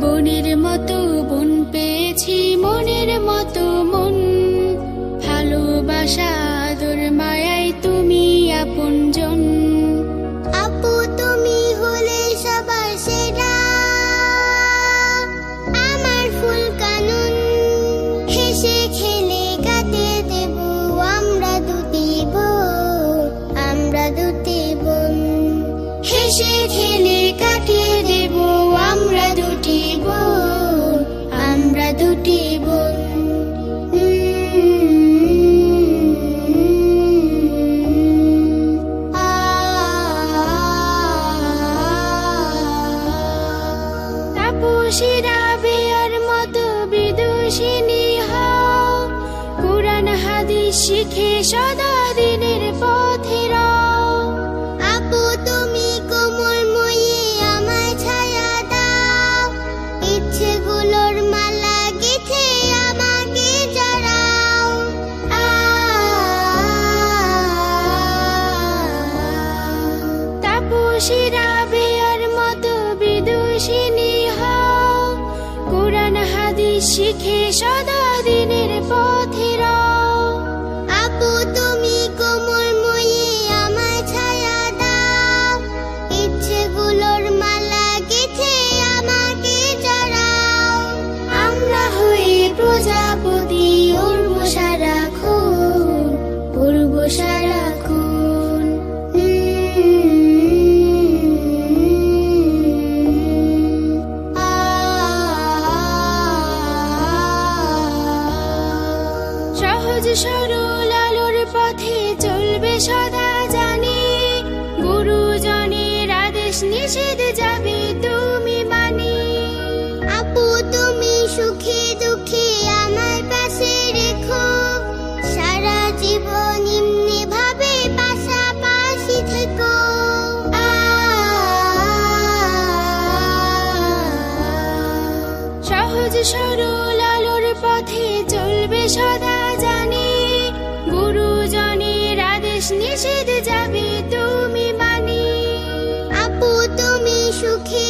বনের মতো বন পেয়েছি, মনের মতো মন। ভালোবাসা, আদর মায়াই তুমি আপনজন। আপু, তুমি হলে আমার খেলে কাটিয়ে দেব। আমরা আমরা বোন। খেলে দুটি বোন আমরা দুটি বোন তাপসীরা মতো বিদুষিনী হও কোরআন হাদিস শিখে সদা বেয়ার মতো বিদোষী শিখে সদা সদা জানি গুরুজনের আদেশ নিষেধ যাবে তুমি মানি। আপু তুমি সুখে দুঃখে আমার পাশে রেখো। সারা জীবন এমনি ভাবে পাশাপাশি থেকো। সহজ সরল আলোর পথে চলবে সদা যাবে তুমি মানি আপু তুমি সুখে